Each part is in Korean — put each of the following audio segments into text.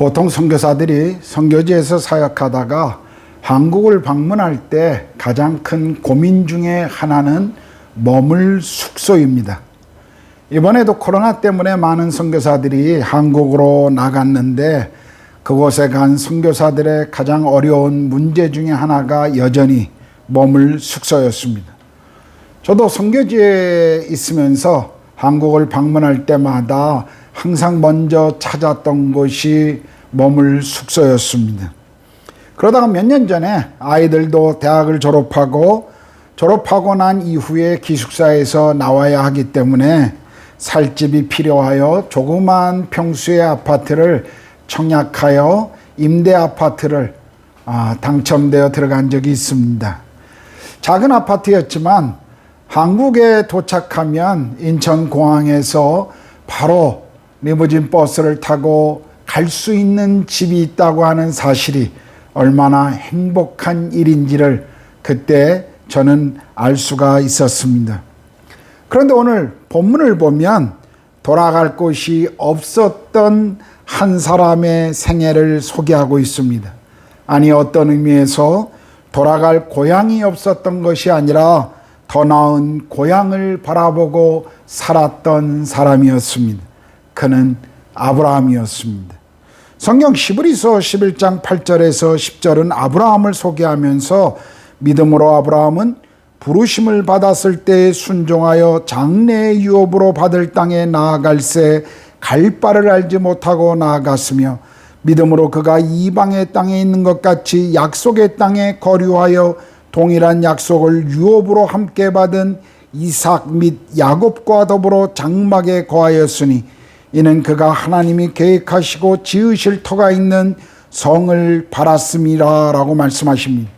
보통 선교사들이 선교지에서 사역하다가 한국을 방문할 때 가장 큰 고민 중에 하나는 머물 숙소입니다. 이번에도 코로나 때문에 많은 선교사들이 한국으로 나갔는데 그곳에 간 선교사들의 가장 어려운 문제 중에 하나가 여전히 머물 숙소였습니다. 저도 선교지에 있으면서 한국을 방문할 때마다 항상 먼저 찾았던 곳이 머물 숙소였습니다. 그러다가 몇 년 전에 아이들도 대학을 졸업하고 졸업하고 난 이후에 기숙사에서 나와야 하기 때문에 살 집이 필요하여 조그만 평수의 아파트를 청약하여 임대 아파트를 아, 당첨되어 들어간 적이 있습니다. 작은 아파트였지만 한국에 도착하면 인천공항에서 바로 리무진 버스를 타고 갈 수 있는 집이 있다고 하는 사실이 얼마나 행복한 일인지를 그때 저는 알 수가 있었습니다. 그런데 오늘 본문을 보면 돌아갈 곳이 없었던 한 사람의 생애를 소개하고 있습니다. 아니, 어떤 의미에서 돌아갈 고향이 없었던 것이 아니라 더 나은 고향을 바라보고 살았던 사람이었습니다. 그는 아브라함이었습니다. 성경 시브리서 11장 8절에서 10절은 아브라함을 소개하면서 믿음으로 아브라함은 부르심을 받았을 때 순종하여 장래의 유업으로 받을 땅에 나아갈새 갈 바를 알지 못하고 나아갔으며 믿음으로 그가 이방의 땅에 있는 것 같이 약속의 땅에 거류하여 동일한 약속을 유업으로 함께 받은 이삭 및 야곱과 더불어 장막에 거하였으니 이는 그가 하나님이 계획하시고 지으실 터가 있는 성을 바랐음이라 라고 말씀하십니다.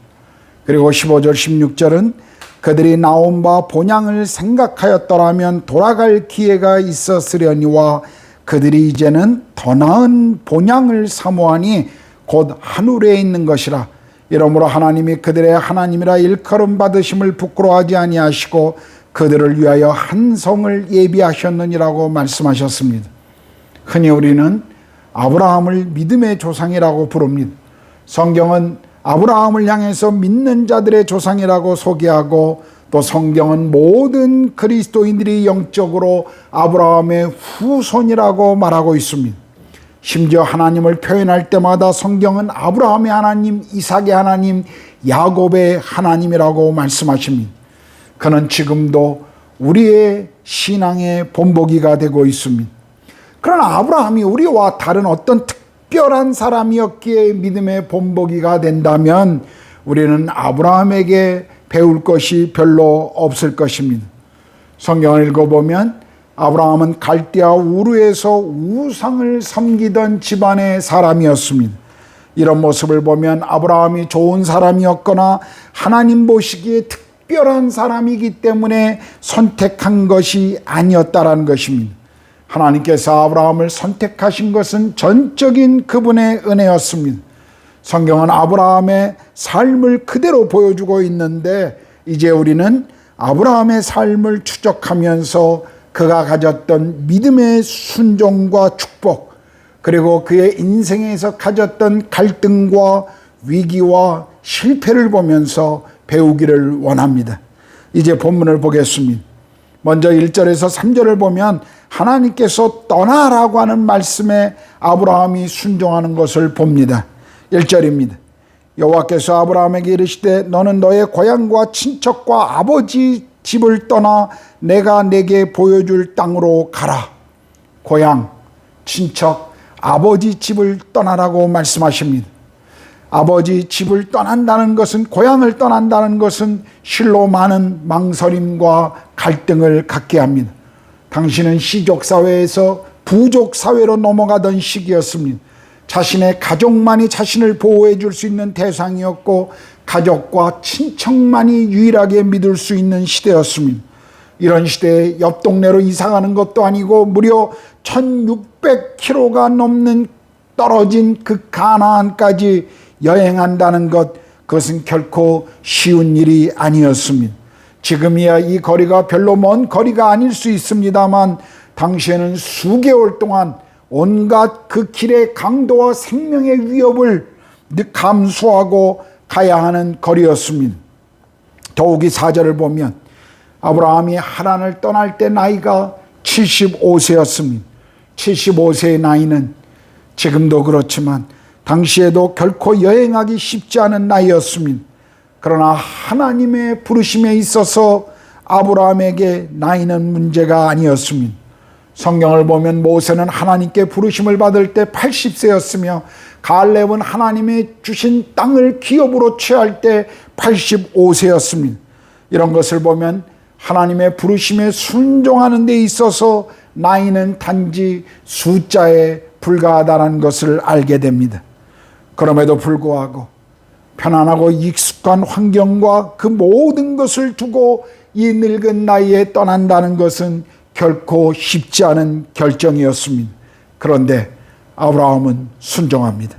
그리고 15절 16절은 그들이 나온 바 본향을 생각하였더라면 돌아갈 기회가 있었으려니와 그들이 이제는 더 나은 본향을 사모하니 곧 하늘에 있는 것이라 이러므로 하나님이 그들의 하나님이라 일컬음 받으심을 부끄러워하지 아니하시고 그들을 위하여 한 성을 예비하셨느니라고 말씀하셨습니다. 흔히 우리는 아브라함을 믿음의 조상이라고 부릅니다. 성경은 아브라함을 향해서 믿는 자들의 조상이라고 소개하고 또 성경은 모든 그리스도인들이 영적으로 아브라함의 후손이라고 말하고 있습니다. 심지어 하나님을 표현할 때마다 성경은 아브라함의 하나님, 이삭의 하나님, 야곱의 하나님이라고 말씀하십니다. 그는 지금도 우리의 신앙의 본보기가 되고 있습니다. 그러나 아브라함이 우리와 다른 어떤 특별한 사람이었기에 믿음의 본보기가 된다면 우리는 아브라함에게 배울 것이 별로 없을 것입니다. 성경을 읽어보면 아브라함은 갈대아 우르에서 우상을 섬기던 집안의 사람이었습니다. 이런 모습을 보면 아브라함이 좋은 사람이었거나 하나님 보시기에 특별한 사람이기 때문에 선택한 것이 아니었다라는 것입니다. 하나님께서 아브라함을 선택하신 것은 전적인 그분의 은혜였습니다. 성경은 아브라함의 삶을 그대로 보여주고 있는데 이제 우리는 아브라함의 삶을 추적하면서 그가 가졌던 믿음의 순종과 축복 그리고 그의 인생에서 가졌던 갈등과 위기와 실패를 보면서 배우기를 원합니다. 이제 본문을 보겠습니다. 먼저 1절에서 3절을 보면 하나님께서 떠나라고 하는 말씀에 아브라함이 순종하는 것을 봅니다. 1절입니다. 여호와께서 아브라함에게 이르시되 너는 너의 고향과 친척과 아버지 집을 떠나 내가 내게 보여줄 땅으로 가라. 고향, 친척, 아버지 집을 떠나라고 말씀하십니다. 아버지 집을 떠난다는 것은 고향을 떠난다는 것은 실로 많은 망설임과 갈등을 갖게 합니다. 당신은 시족 사회에서 부족 사회로 넘어가던 시기였습니다. 자신의 가족만이 자신을 보호해 줄 수 있는 대상이었고 가족과 친척만이 유일하게 믿을 수 있는 시대였습니다. 이런 시대에 옆 동네로 이사 가는 것도 아니고 무려 1600km가 넘는 떨어진 그 가나안까지 여행한다는 것 그것은 결코 쉬운 일이 아니었습니다. 지금이야 이 거리가 별로 먼 거리가 아닐 수 있습니다만 당시에는 수개월 동안 온갖 그 길의 강도와 생명의 위협을 감수하고 가야 하는 거리였습니다. 더욱이 사절을 보면 아브라함이 하란을 떠날 때 나이가 75세였습니다. 75세의 나이는 지금도 그렇지만 당시에도 결코 여행하기 쉽지 않은 나이였습니다. 그러나 하나님의 부르심에 있어서 아브라함에게 나이는 문제가 아니었습니다. 성경을 보면 모세는 하나님께 부르심을 받을 때 80세였으며 갈렙은 하나님의 주신 땅을 기업으로 취할 때 85세였습니다. 이런 것을 보면 하나님의 부르심에 순종하는 데 있어서 나이는 단지 숫자에 불과하다는 것을 알게 됩니다. 그럼에도 불구하고 편안하고 익숙한 환경과 그 모든 것을 두고 이 늙은 나이에 떠난다는 것은 결코 쉽지 않은 결정이었습니다. 그런데 아브라함은 순종합니다.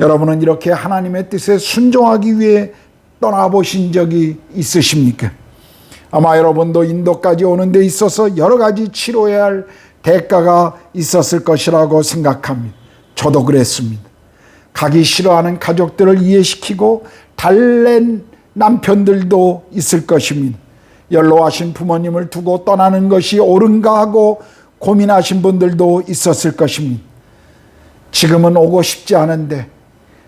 여러분은 이렇게 하나님의 뜻에 순종하기 위해 떠나보신 적이 있으십니까? 아마 여러분도 인도까지 오는 데 있어서 여러 가지 치료해야 할 대가가 있었을 것이라고 생각합니다. 저도 그랬습니다. 가기 싫어하는 가족들을 이해시키고 달랜 남편들도 있을 것입니다. 연로하신 부모님을 두고 떠나는 것이 옳은가 하고 고민하신 분들도 있었을 것입니다. 지금은 오고 싶지 않은데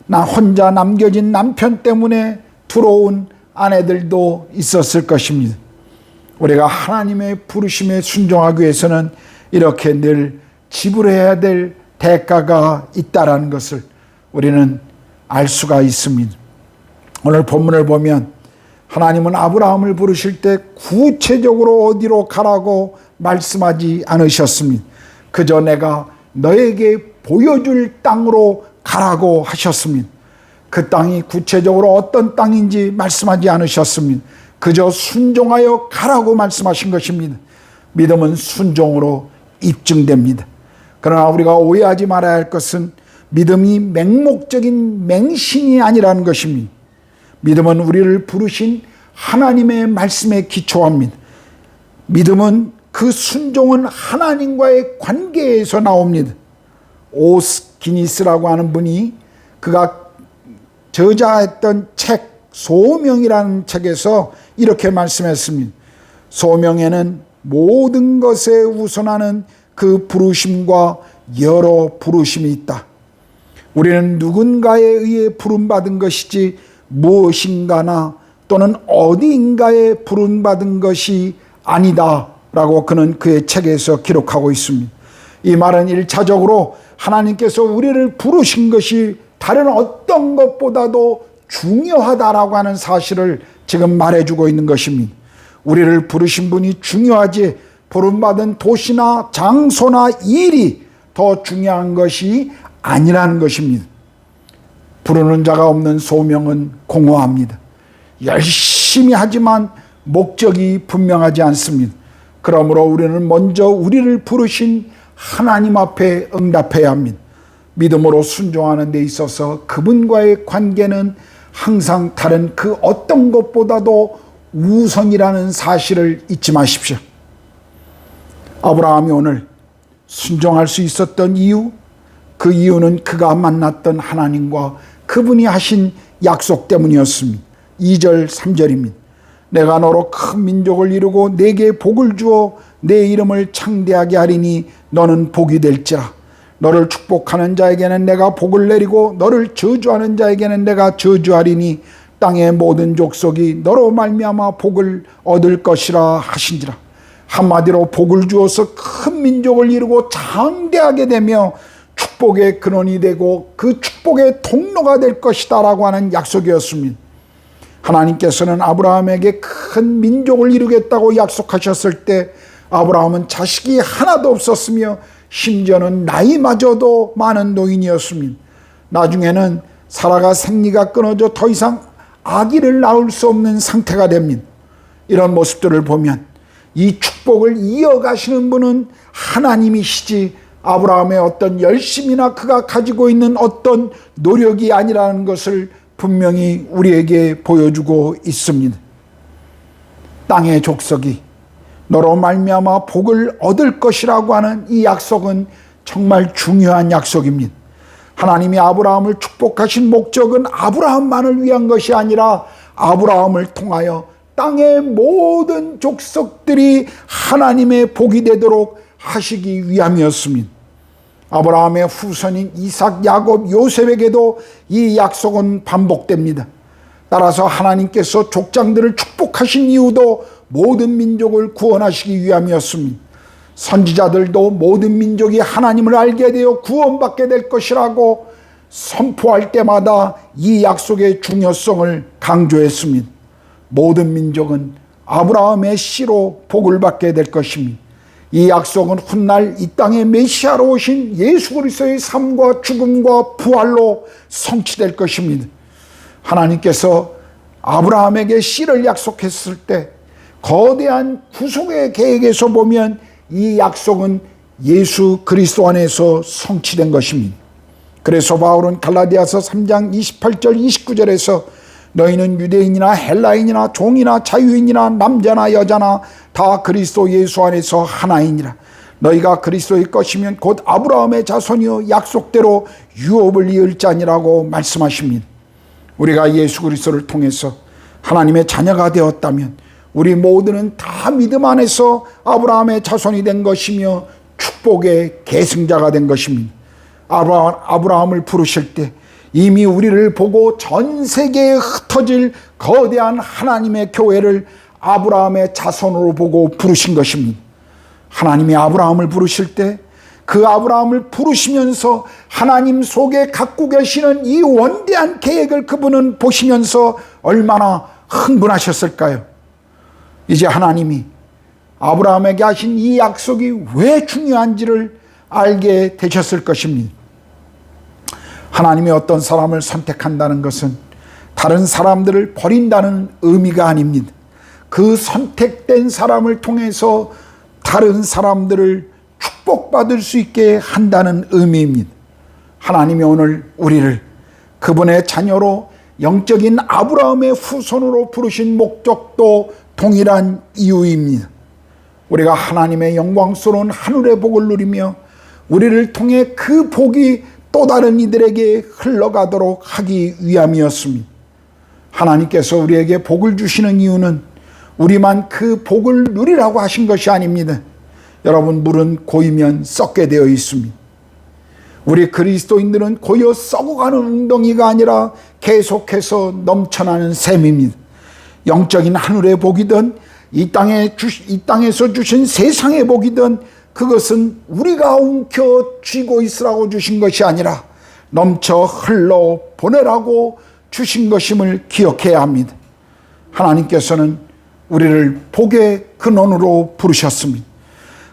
나 혼자 남겨진 남편 때문에 들어온 아내들도 있었을 것입니다. 우리가 하나님의 부르심에 순종하기 위해서는 이렇게 늘 지불해야 될 대가가 있다라는 것을 우리는 알 수가 있습니다. 오늘 본문을 보면 하나님은 아브라함을 부르실 때 구체적으로 어디로 가라고 말씀하지 않으셨습니다. 그저 내가 너에게 보여줄 땅으로 가라고 하셨습니다. 그 땅이 구체적으로 어떤 땅인지 말씀하지 않으셨습니다. 그저 순종하여 가라고 말씀하신 것입니다. 믿음은 순종으로 입증됩니다. 그러나 우리가 오해하지 말아야 할 것은 믿음이 맹목적인 맹신이 아니라는 것입니다. 믿음은 우리를 부르신 하나님의 말씀에 기초합니다. 믿음은 그 순종은 하나님과의 관계에서 나옵니다. 오스 기니스라고 하는 분이 그가 저자했던 책 소명이라는 책에서 이렇게 말씀했습니다. 소명에는 모든 것에 우선하는 그 부르심과 여러 부르심이 있다. 우리는 누군가에 의해 부름받은 것이지 무엇인가나 또는 어디인가에 부름받은 것이 아니다. 라고 그는 그의 책에서 기록하고 있습니다. 이 말은 일차적으로 하나님께서 우리를 부르신 것이 다른 어떤 것보다도 중요하다라고 하는 사실을 지금 말해주고 있는 것입니다. 우리를 부르신 분이 중요하지 부름받은 도시나 장소나 일이 더 중요한 것이 아니라는 것입니다. 부르는 자가 없는 소명은 공허합니다. 열심히 하지만 목적이 분명하지 않습니다. 그러므로 우리는 먼저 우리를 부르신 하나님 앞에 응답해야 합니다. 믿음으로 순종하는 데 있어서 그분과의 관계는 항상 다른 그 어떤 것보다도 우선이라는 사실을 잊지 마십시오. 아브라함이 오늘 순종할 수 있었던 이유, 그 이유는 그가 만났던 하나님과 그분이 하신 약속 때문이었습니다. 2절, 3절입니다. 내가 너로 큰 민족을 이루고 내게 복을 주어 내 이름을 창대하게 하리니 너는 복이 될지라. 너를 축복하는 자에게는 내가 복을 내리고 너를 저주하는 자에게는 내가 저주하리니 땅의 모든 족속이 너로 말미암아 복을 얻을 것이라 하신지라. 한마디로 복을 주어서 큰 민족을 이루고 장대하게 되며 축복의 근원이 되고 그 축복의 통로가 될 것이다라고 하는 약속이었습니다. 하나님께서는 아브라함에게 큰 민족을 이루겠다고 약속하셨을 때 아브라함은 자식이 하나도 없었으며 심지어는 나이마저도 많은 노인이었습니다. 나중에는 사라가 생리가 끊어져 더 이상 아기를 낳을 수 없는 상태가 됩니다. 이런 모습들을 보면 이 축복을 이어가시는 분은 하나님이시지 아브라함의 어떤 열심이나 그가 가지고 있는 어떤 노력이 아니라는 것을 분명히 우리에게 보여주고 있습니다. 땅의 족속이 너로 말미암아 복을 얻을 것이라고 하는 이 약속은 정말 중요한 약속입니다. 하나님이 아브라함을 축복하신 목적은 아브라함만을 위한 것이 아니라 아브라함을 통하여 땅의 모든 족속들이 하나님의 복이 되도록 하시기 위함이었습니다. 아브라함의 후손인 이삭, 야곱, 요셉에게도 이 약속은 반복됩니다. 따라서 하나님께서 족장들을 축복하신 이유도 모든 민족을 구원하시기 위함이었습니다. 선지자들도 모든 민족이 하나님을 알게 되어 구원받게 될 것이라고 선포할 때마다 이 약속의 중요성을 강조했습니다. 모든 민족은 아브라함의 씨로 복을 받게 될 것입니다. 이 약속은 훗날 이 땅에 메시아로 오신 예수 그리스도의 삶과 죽음과 부활로 성취될 것입니다. 하나님께서 아브라함에게 씨를 약속했을 때 거대한 구속의 계획에서 보면 이 약속은 예수 그리스도 안에서 성취된 것입니다. 그래서 바울은 갈라디아서 3장 28절 29절에서 너희는 유대인이나 헬라인이나 종이나 자유인이나 남자나 여자나 다 그리스도 예수 안에서 하나이니라. 너희가 그리스도의 것이면 곧 아브라함의 자손이요 약속대로 유업을 이을 자니라고 말씀하십니다. 우리가 예수 그리스도를 통해서 하나님의 자녀가 되었다면 우리 모두는 다 믿음 안에서 아브라함의 자손이 된 것이며 축복의 계승자가 된 것입니다. 아브라함을 부르실 때 이미 우리를 보고 전 세계에 흩어질 거대한 하나님의 교회를 아브라함의 자손으로 보고 부르신 것입니다. 하나님이 아브라함을 부르실 때 그 아브라함을 부르시면서 하나님 속에 갖고 계시는 이 원대한 계획을 그분은 보시면서 얼마나 흥분하셨을까요? 이제 하나님이 아브라함에게 하신 이 약속이 왜 중요한지를 알게 되셨을 것입니다. 하나님이 어떤 사람을 선택한다는 것은 다른 사람들을 버린다는 의미가 아닙니다. 그 선택된 사람을 통해서 다른 사람들을 축복받을 수 있게 한다는 의미입니다. 하나님이 오늘 우리를 그분의 자녀로 영적인 아브라함의 후손으로 부르신 목적도 동일한 이유입니다. 우리가 하나님의 영광스러운 하늘의 복을 누리며 우리를 통해 그 복이 또 다른 이들에게 흘러가도록 하기 위함이었습니다. 하나님께서 우리에게 복을 주시는 이유는 우리만 그 복을 누리라고 하신 것이 아닙니다. 여러분, 물은 고이면 썩게 되어 있습니다. 우리 그리스도인들은 고여 썩어가는 웅덩이가 아니라 계속해서 넘쳐나는 샘입니다. 영적인 하늘의 복이든 이 땅에 주, 이 땅에서 주신 세상의 복이든 그것은 우리가 움켜 쥐고 있으라고 주신 것이 아니라 넘쳐 흘러 보내라고 주신 것임을 기억해야 합니다. 하나님께서는 우리를 복의 근원으로 부르셨습니다.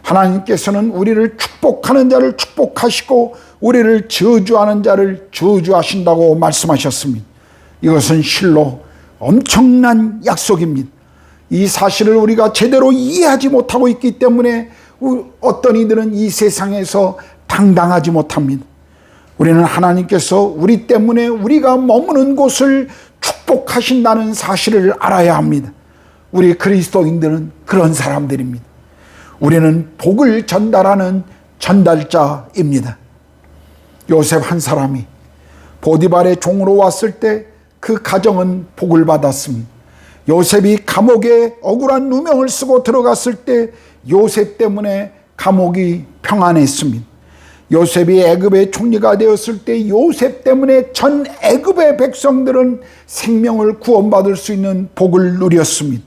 하나님께서는 우리를 축복하는 자를 축복하시고 우리를 저주하는 자를 저주하신다고 말씀하셨습니다. 이것은 실로 엄청난 약속입니다. 이 사실을 우리가 제대로 이해하지 못하고 있기 때문에 어떤 이들은 이 세상에서 당당하지 못합니다. 우리는 하나님께서 우리 때문에 우리가 머무는 곳을 축복하신다는 사실을 알아야 합니다. 우리 그리스도인들은 그런 사람들입니다. 우리는 복을 전달하는 전달자입니다. 요셉 한 사람이 보디발의 종으로 왔을 때 그 가정은 복을 받았습니다. 요셉이 감옥에 억울한 누명을 쓰고 들어갔을 때 요셉 때문에 감옥이 평안했습니다. 요셉이 애굽의 총리가 되었을 때 요셉 때문에 전 애굽의 백성들은 생명을 구원받을 수 있는 복을 누렸습니다.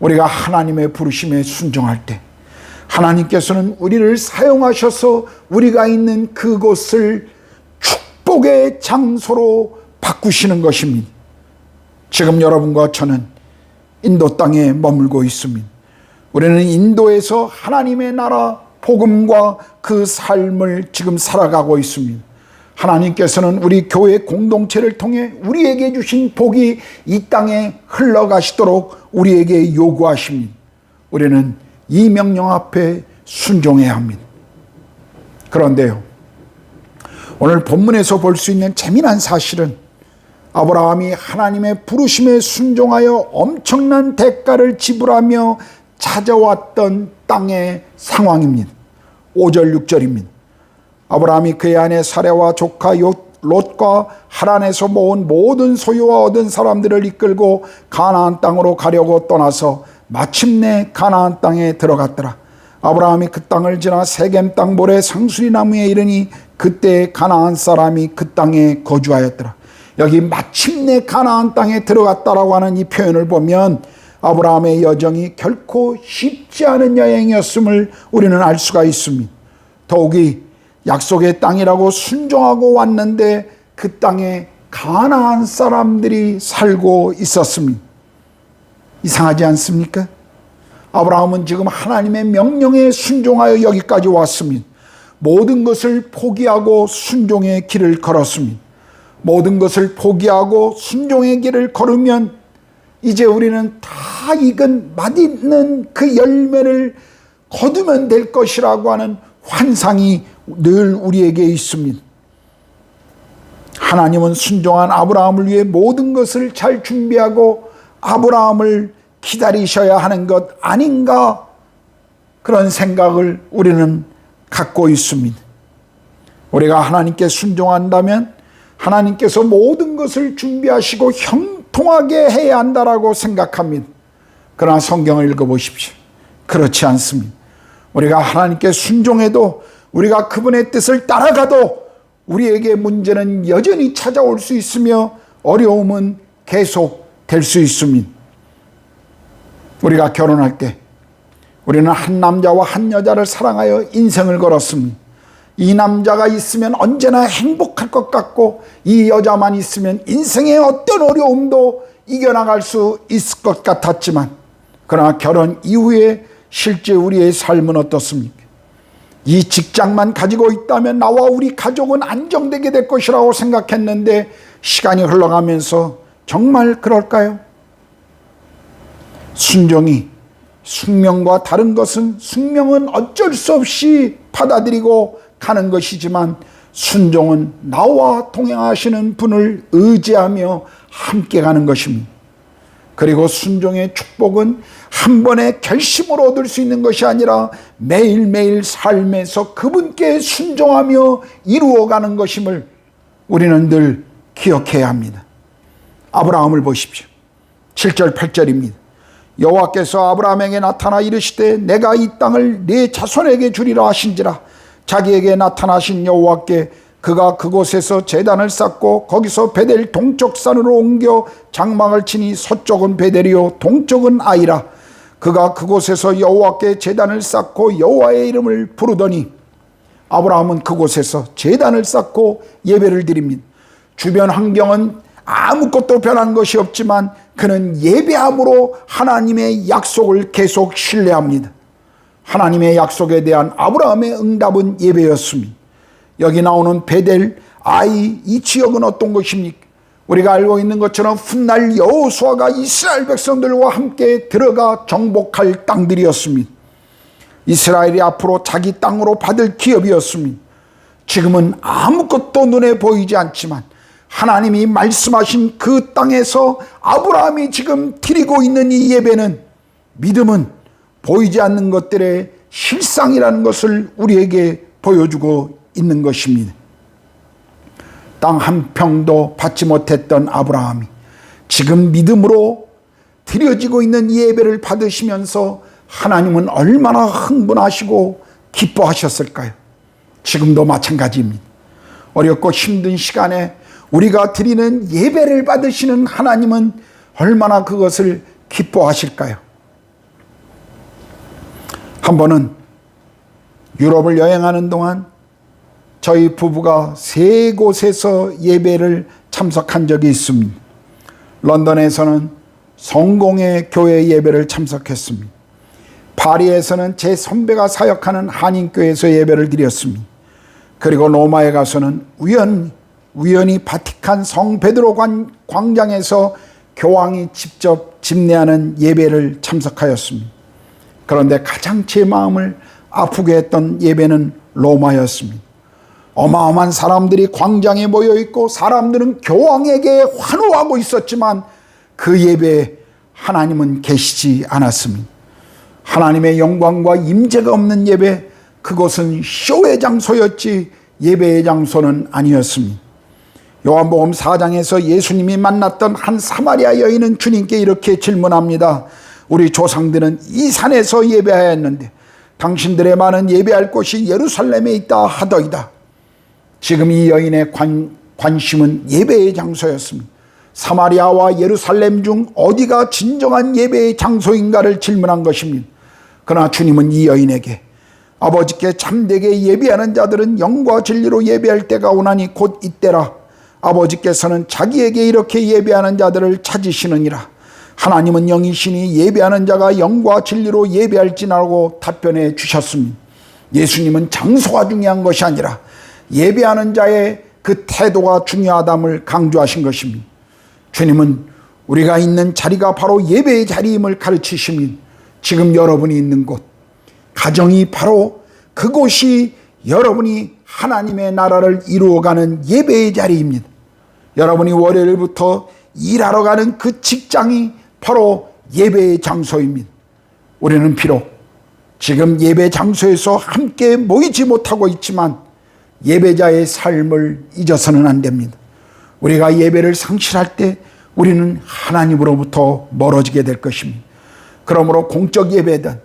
우리가 하나님의 부르심에 순종할 때 하나님께서는 우리를 사용하셔서 우리가 있는 그곳을 축복의 장소로 바꾸시는 것입니다. 지금 여러분과 저는 인도 땅에 머물고 있습니다. 우리는 인도에서 하나님의 나라 복음과 그 삶을 지금 살아가고 있습니다. 하나님께서는 우리 교회 공동체를 통해 우리에게 주신 복이 이 땅에 흘러가시도록 우리에게 요구하십니다. 우리는 이 명령 앞에 순종해야 합니다. 그런데요, 오늘 본문에서 볼 수 있는 재미난 사실은 아브라함이 하나님의 부르심에 순종하여 엄청난 대가를 지불하며 찾아왔던 땅의 상황입니다. 5절, 6절입니다. 아브라함이 그의 아내 사레와 조카 요- 롯과 하란에서 모은 모든 소유와 얻은 사람들을 이끌고 가나안 땅으로 가려고 떠나서 마침내 가나안 땅에 들어갔더라. 아브라함이 그 땅을 지나 세겜 땅 모래 상수리 나무에 이르니 그때 가나안 사람이 그 땅에 거주하였더라. 여기 마침내 가나안 땅에 들어갔다라고 하는 이 표현을 보면 아브라함의 여정이 결코 쉽지 않은 여행이었음을 우리는 알 수가 있습니다. 더욱이 약속의 땅이라고 순종하고 왔는데 그 땅에 가나안 사람들이 살고 있었습니다. 이상하지 않습니까? 아브라함은 지금 하나님의 명령에 순종하여 여기까지 왔습니다. 모든 것을 포기하고 순종의 길을 걸었습니다. 모든 것을 포기하고 순종의 길을 걸으면 이제 우리는 다 익은 맛있는 그 열매를 거두면 될 것이라고 하는 환상이 늘 우리에게 있습니다. 하나님은 순종한 아브라함을 위해 모든 것을 잘 준비하고 아브라함을 기다리셔야 하는 것 아닌가 그런 생각을 우리는 갖고 있습니다. 우리가 하나님께 순종한다면 하나님께서 모든 것을 준비하시고 형 통하게 해야 한다라고 생각합니다. 그러나 성경을 읽어보십시오. 그렇지 않습니다. 우리가 하나님께 순종해도 우리가 그분의 뜻을 따라가도 우리에게 문제는 여전히 찾아올 수 있으며 어려움은 계속 될 수 있습니다. 우리가 결혼할 때 우리는 한 남자와 한 여자를 사랑하여 인생을 걸었습니다. 이 남자가 있으면 언제나 행복할 것 같고 이 여자만 있으면 인생의 어떤 어려움도 이겨나갈 수 있을 것 같았지만 그러나 결혼 이후에 실제 우리의 삶은 어떻습니까? 이 직장만 가지고 있다면 나와 우리 가족은 안정되게 될 것이라고 생각했는데 시간이 흘러가면서 정말 그럴까요? 순종이 숙명과 다른 것은 숙명은 어쩔 수 없이 받아들이고 가는 것이지만 순종은 나와 동행하시는 분을 의지하며 함께 가는 것입니다. 그리고 순종의 축복은 한 번의 결심으로 얻을 수 있는 것이 아니라 매일매일 삶에서 그분께 순종하며 이루어가는 것임을 우리는 늘 기억해야 합니다. 아브라함을 보십시오. 7절 8절입니다. 여호와께서 아브라함에게 나타나 이르시되 내가 이 땅을 네 자손에게 주리라 하신지라 자기에게 나타나신 여호와께 그가 그곳에서 제단을 쌓고 거기서 베델 동쪽 산으로 옮겨 장막을 치니 서쪽은 베델이요 동쪽은 아이라 그가 그곳에서 여호와께 제단을 쌓고 여호와의 이름을 부르더니 아브라함은 그곳에서 제단을 쌓고 예배를 드립니다. 주변 환경은 아무것도 변한 것이 없지만 그는 예배함으로 하나님의 약속을 계속 신뢰합니다. 하나님의 약속에 대한 아브라함의 응답은 예배였습니다. 여기 나오는 베델, 아이 이 지역은 어떤 것입니까? 우리가 알고 있는 것처럼 훗날 여호수아가 이스라엘 백성들과 함께 들어가 정복할 땅들이었습니다. 이스라엘이 앞으로 자기 땅으로 받을 기업이었습니다. 지금은 아무것도 눈에 보이지 않지만 하나님이 말씀하신 그 땅에서 아브라함이 지금 드리고 있는 이 예배는 믿음은 보이지 않는 것들의 실상이라는 것을 우리에게 보여주고 있는 것입니다. 땅 한 평도 받지 못했던 아브라함이 지금 믿음으로 드려지고 있는 이 예배를 받으시면서 하나님은 얼마나 흥분하시고 기뻐하셨을까요? 지금도 마찬가지입니다. 어렵고 힘든 시간에 우리가 드리는 예배를 받으시는 하나님은 얼마나 그것을 기뻐하실까요? 한 번은 유럽을 여행하는 동안 저희 부부가 세 곳에서 예배를 참석한 적이 있습니다. 런던에서는 성공의 교회 예배를 참석했습니다. 파리에서는 제 선배가 사역하는 한인교회에서 예배를 드렸습니다. 그리고 로마에 가서는 우연, 우연히 바티칸 성 베드로 광장에서 교황이 직접 집례하는 예배를 참석하였습니다. 그런데 가장 제 마음을 아프게 했던 예배는 로마였습니다. 어마어마한 사람들이 광장에 모여 있고 사람들은 교황에게 환호하고 있었지만 그 예배에 하나님은 계시지 않았습니다. 하나님의 영광과 임재가 없는 예배, 그것은 쇼의 장소였지 예배의 장소는 아니었습니다. 요한복음 4장에서 예수님이 만났던 한 사마리아 여인은 주님께 이렇게 질문합니다. 우리 조상들은 이 산에서 예배하였는데 당신들의 많은 예배할 곳이 예루살렘에 있다 하더이다. 지금 이 여인의 관, 관심은 예배의 장소였습니다. 사마리아와 예루살렘 중 어디가 진정한 예배의 장소인가를 질문한 것입니다. 그러나 주님은 이 여인에게 아버지께 참되게 예배하는 자들은 영과 진리로 예배할 때가 오나니 곧 이때라. 아버지께서는 자기에게 이렇게 예배하는 자들을 찾으시느니라. 하나님은 영이시니 예배하는 자가 영과 진리로 예배할지라고 답변해 주셨습니다. 예수님은 장소가 중요한 것이 아니라 예배하는 자의 그 태도가 중요하담을 강조하신 것입니다. 주님은 우리가 있는 자리가 바로 예배의 자리임을 가르치시면 지금 여러분이 있는 곳, 가정이 바로 그곳이 여러분이 하나님의 나라를 이루어가는 예배의 자리입니다. 여러분이 월요일부터 일하러 가는 그 직장이 바로 예배의 장소입니다. 우리는 비록 지금 예배 장소에서 함께 모이지 못하고 있지만 예배자의 삶을 잊어서는 안 됩니다. 우리가 예배를 상실할 때 우리는 하나님으로부터 멀어지게 될 것입니다. 그러므로 공적 예배든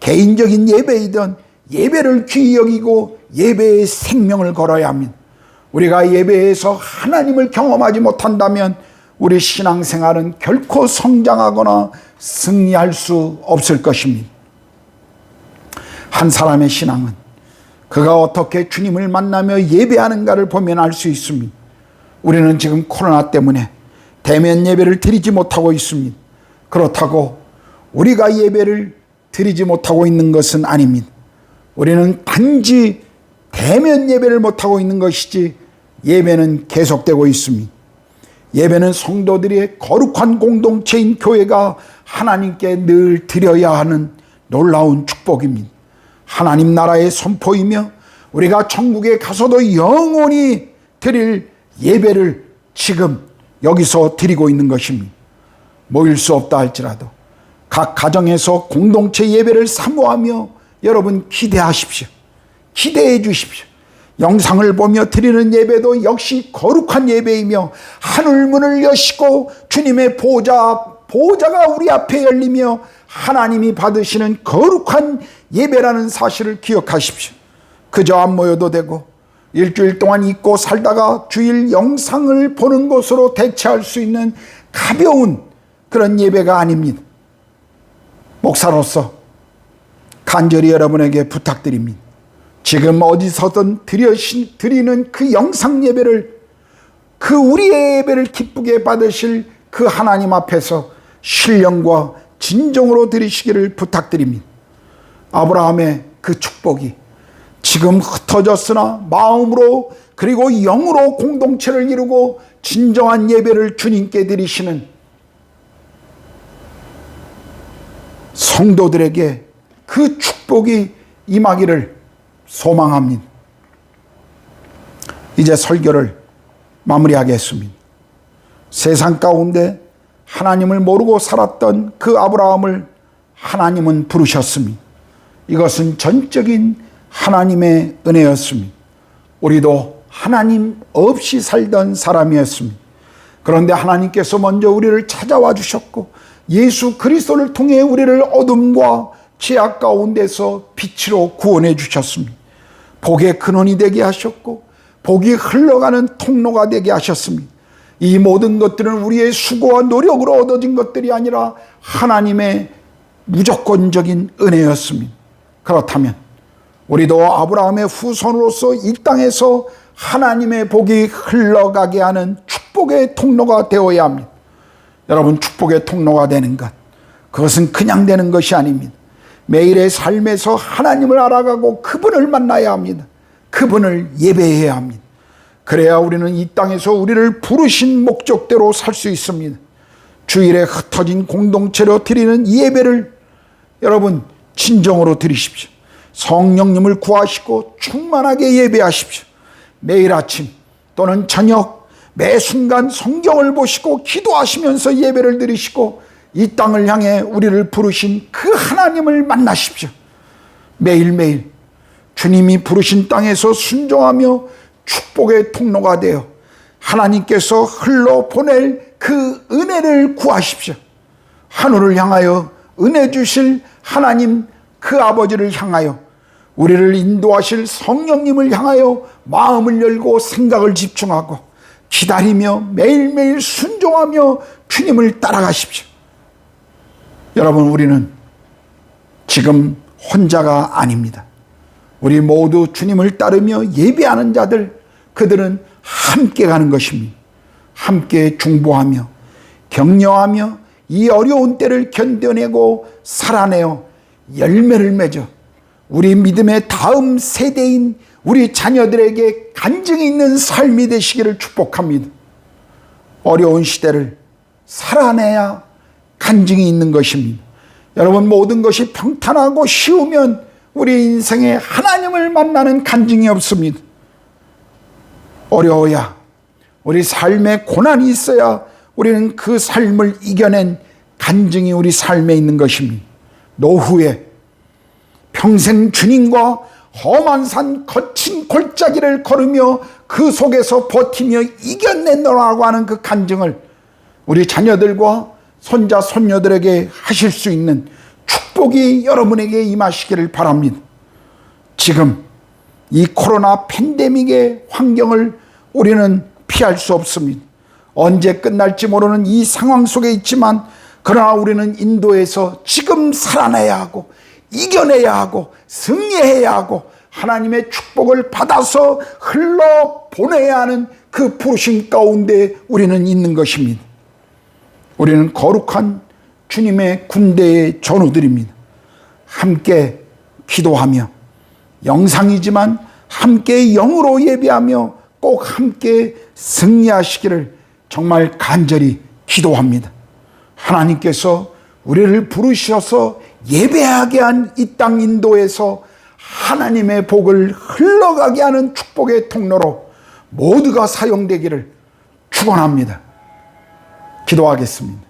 개인적인 예배이든 예배를 귀히 여기고 예배의 생명을 걸어야 합니다. 우리가 예배에서 하나님을 경험하지 못한다면 우리 신앙생활은 결코 성장하거나 승리할 수 없을 것입니다. 한 사람의 신앙은 그가 어떻게 주님을 만나며 예배하는가를 보면 알 수 있습니다. 우리는 지금 코로나 때문에 대면 예배를 드리지 못하고 있습니다. 그렇다고 우리가 예배를 드리지 못하고 있는 것은 아닙니다. 우리는 단지 대면 예배를 못하고 있는 것이지 예배는 계속되고 있습니다. 예배는 성도들의 거룩한 공동체인 교회가 하나님께 늘 드려야 하는 놀라운 축복입니다. 하나님 나라의 선포이며 우리가 천국에 가서도 영원히 드릴 예배를 지금 여기서 드리고 있는 것입니다. 모일 수 없다 할지라도 각 가정에서 공동체 예배를 사모하며 여러분 기대하십시오. 기대해 주십시오. 영상을 보며 드리는 예배도 역시 거룩한 예배이며 하늘문을 여시고 주님의 보좌 보좌가 우리 앞에 열리며 하나님이 받으시는 거룩한 예배라는 사실을 기억하십시오. 그저 안 모여도 되고 일주일 동안 잊고 살다가 주일 영상을 보는 것으로 대체할 수 있는 가벼운 그런 예배가 아닙니다. 목사로서 간절히 여러분에게 부탁드립니다. 지금 어디서든 드리는 그 영상 예배를 그 우리의 예배를 기쁘게 받으실 그 하나님 앞에서 신령과 진정으로 드리시기를 부탁드립니다. 아브라함의 그 축복이 지금 흩어졌으나 마음으로 그리고 영으로 공동체를 이루고 진정한 예배를 주님께 드리시는 성도들에게 그 축복이 임하기를 소망합니다. 이제 설교를 마무리하겠습니다. 세상 가운데 하나님을 모르고 살았던 그 아브라함을 하나님은 부르셨습니다. 이것은 전적인 하나님의 은혜였습니다. 우리도 하나님 없이 살던 사람이었습니다. 그런데 하나님께서 먼저 우리를 찾아와 주셨고 예수 그리스도를 통해 우리를 어둠과 죄악 가운데서 빛으로 구원해 주셨습니다. 복의 근원이 되게 하셨고 복이 흘러가는 통로가 되게 하셨습니다. 이 모든 것들은 우리의 수고와 노력으로 얻어진 것들이 아니라 하나님의 무조건적인 은혜였습니다. 그렇다면 우리도 아브라함의 후손으로서 이 땅에서 하나님의 복이 흘러가게 하는 축복의 통로가 되어야 합니다. 여러분 축복의 통로가 되는 것 그것은 그냥 되는 것이 아닙니다. 매일의 삶에서 하나님을 알아가고 그분을 만나야 합니다. 그분을 예배해야 합니다. 그래야 우리는 이 땅에서 우리를 부르신 목적대로 살 수 있습니다. 주일에 흩어진 공동체로 드리는 예배를 여러분 진정으로 드리십시오. 성령님을 구하시고 충만하게 예배하십시오. 매일 아침 또는 저녁 매 순간 성경을 보시고 기도하시면서 예배를 드리시고 이 땅을 향해 우리를 부르신 그 하나님을 만나십시오. 매일매일 주님이 부르신 땅에서 순종하며 축복의 통로가 되어 하나님께서 흘러 보낼 그 은혜를 구하십시오. 하늘을 향하여 은혜 주실 하나님 그 아버지를 향하여 우리를 인도하실 성령님을 향하여 마음을 열고 생각을 집중하고 기다리며 매일매일 순종하며 주님을 따라가십시오. 여러분, 우리는 지금 혼자가 아닙니다. 우리 모두 주님을 따르며 예배하는 자들, 그들은 함께 가는 것입니다. 함께 중보하며 격려하며 이 어려운 때를 견뎌내고 살아내어 열매를 맺어 우리 믿음의 다음 세대인 우리 자녀들에게 간증이 있는 삶이 되시기를 축복합니다. 어려운 시대를 살아내야 간증이 있는 것입니다. 여러분 모든 것이 평탄하고 쉬우면 우리 인생에 하나님을 만나는 간증이 없습니다. 어려워야 우리 삶에 고난이 있어야 우리는 그 삶을 이겨낸 간증이 우리 삶에 있는 것입니다. 노후에 평생 주님과 험한 산 거친 골짜기를 걸으며 그 속에서 버티며 이겨낸다라고 하는 그 간증을 우리 자녀들과 손자 손녀들에게 하실 수 있는 축복이 여러분에게 임하시기를 바랍니다. 지금 이 코로나 팬데믹의 환경을 우리는 피할 수 없습니다. 언제 끝날지 모르는 이 상황 속에 있지만 그러나 우리는 인도에서 지금 살아내야 하고 이겨내야 하고 승리해야 하고 하나님의 축복을 받아서 흘러 보내야 하는 그 부르심 가운데 우리는 있는 것입니다. 우리는 거룩한 주님의 군대의 전우들입니다. 함께 기도하며 영상이지만 함께 영으로 예배하며 꼭 함께 승리하시기를 정말 간절히 기도합니다. 하나님께서 우리를 부르셔서 예배하게 한 이 땅 인도에서 하나님의 복을 흘러가게 하는 축복의 통로로 모두가 사용되기를 축원합니다. 기도하겠습니다.